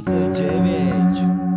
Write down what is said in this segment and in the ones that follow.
2009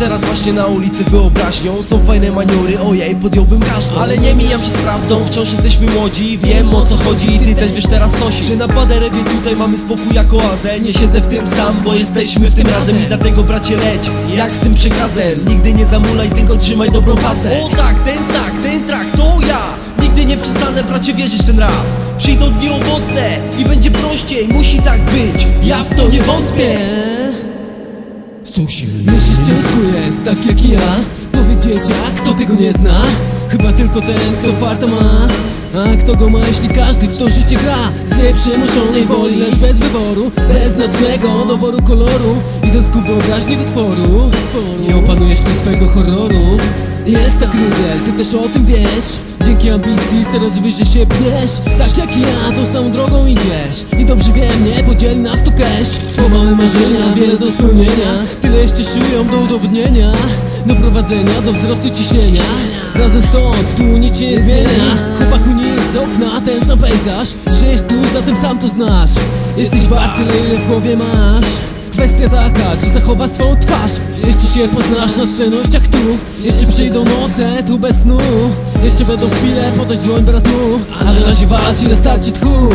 teraz właśnie na ulicy wyobraźnią. Są fajne maniory, ojej, podjąłbym każdą. Ale nie mijam się z prawdą, wciąż jesteśmy młodzi. Wiem o co chodzi i ty też wiesz teraz Sosi Że na paderewie tutaj mamy spokój jak oazę Nie siedzę w tym sam, bo jesteśmy w tym razem. I dlatego bracie leć, jak z tym przekazem. Nigdy nie zamulaj, tylko trzymaj dobrą fazę. O tak, ten znak, ten trak, to ja. Nigdy nie przestanę bracie wierzyć ten rap. Przyjdą dni owocne i będzie prościej. Musi tak być, ja w to nie wątpię Myślisz ciężko jest, tak jak ja? Powiedzieć jak, kto tego nie zna? Chyba tylko ten, kto farta ma. A kto go ma, jeśli każdy w to życie gra? Z nieprzymuszonej woli, lecz bez wyboru Bez znacznego doboru koloru. Idąc ku wyobraźni wytworu Nie opanujesz ty swego horroru. Jest tak rudel, ty też o tym wiesz Dzięki ambicji coraz wyżej się pniesz Tak jak ja, tą samą drogą idziesz. I dobrze wiem, nie podzieli nas to cash. Bo mamy marzenia, wiele do spełnienia. Tyle jeszcze szyją do udowodnienia. Do prowadzenia, do wzrostu ciśnienia. Razem stąd, tu nic się nie zmienia. Chłopaku nic, z okna ten sam pejzaż. Żyjesz tu, zatem sam to znasz. Jesteś wart tyle, ile w głowie masz Kwestia taka, czy zachowa swą twarz? Jeśli się poznasz na skrajnościach tu Jeszcze przyjdą noce, tu bez snu Jeszcze będą chwile, podać dłoń bratu A na razie walczy na starcie tchu